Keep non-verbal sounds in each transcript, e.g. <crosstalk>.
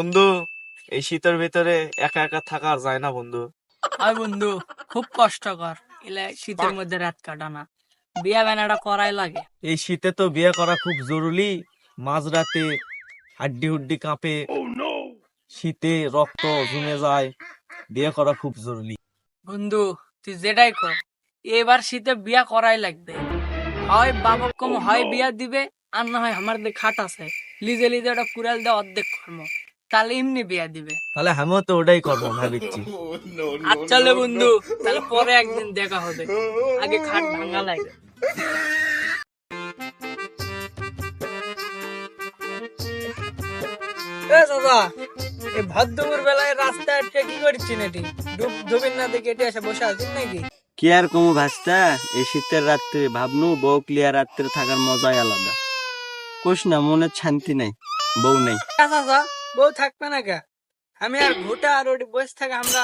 বন্ধু এই শীতের ভিতরে একা একা থাকা আর যায় না বন্ধু। হয় বন্ধু খুব কষ্টকর। এলে শীতের মধ্যে রাত কাটানা। বিয়া বানাটা করাই লাগে। এই শীতে তো বিয়ে করা খুব জরুরি। মাঝরাতে হাড্ডি হুড্ডি কাঁপে। শীতে রক্ত জমে যায়। বিয়ে করা খুব জরুরি। বন্ধু তুই যেটাই কর এবার শীতে বিয়া করাই লাগবে। হয় বাবা কম হয় বিয়া দিবে আর না হয় আমার দিকে খাট আছে। লিজে লিজে ওটা কুড়াল দিয়ে অর্ধেক কর্ম তাহলে এমনি বিয়া দিবে। তাহলে আমিও তো ওটাই করব ভাবিচ্ছি। <laughs> আচ্ছা লে বন্ধু তাহলে পরে একদিন দেখা হবে। আগে খাট ভাঙা লাগে। দাদা এই ভদ্রপুর বেলায় রাস্তায় আটকে কি করছি নাকি ডুব ডুবিন না দেখে এটি এসে বসে আছিস নাকি? কি আর কমু ভাস্তা? এই শীতের রাত্রে ভাবনু বউ ক্লিয়ার রাত্রে থাকার মজাই আলাদা। কোষ না মনে শান্তি নাই বউ নেই। বউ থাকবে না কে? আমি আর ঘুটা আর ওটি বসে থাকে আমরা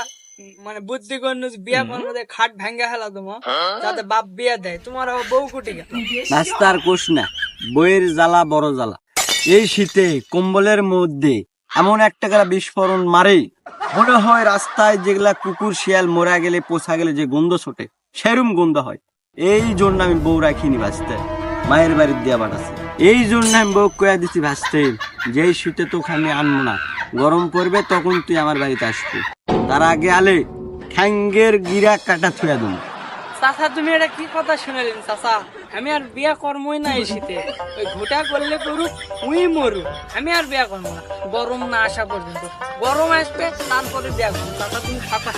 মানে বুদ্ধি গণ্য বিয়া দিয়ে খাট ভেঙ্গে হেলা তোমার যাতে বাপ বিয়া দেয়। তোমার বউ কুটি ভাস্তা কোষ না বইয়ের জ্বালা বড় জ্বালা। এই শীতে কম্বলের মধ্যে এমন একটা করে বিস্ফোরণ মারে। মনে হয় রাস্তায় যেগুলা কুকুর শিয়াল মরা গেলে পোষা গেলে যে গন্ধ ছোটে সেরম গন্ধ হয়। এই জন্য আমি বউ রাখিনি ভাসতে। মায়ের বাড়ির দিয়া বাড়াছে এই জন্য আমি বউ কয়া দিছি ভাসতে। যে এই শীতে তোকে আমি আনব না গরম পড়বে তখন তুই আমার বাড়িতে আসবি। তার আগে আলে ঠ্যাঙ্গের গিরা কাটা থুয়া দেবো। চাচা তুমি এটা কি কথা শুনালেন চাচা? আমি আর বিয়া কর্মই না এই শীতে। ওই ঘুটা করলে করুক উই মরু। আমি আর বিয়া করব না। গরম না আসা পর্যন্ত। গরম আসবে তারপরে বিয়া করব। চাচা তুমি থাকা।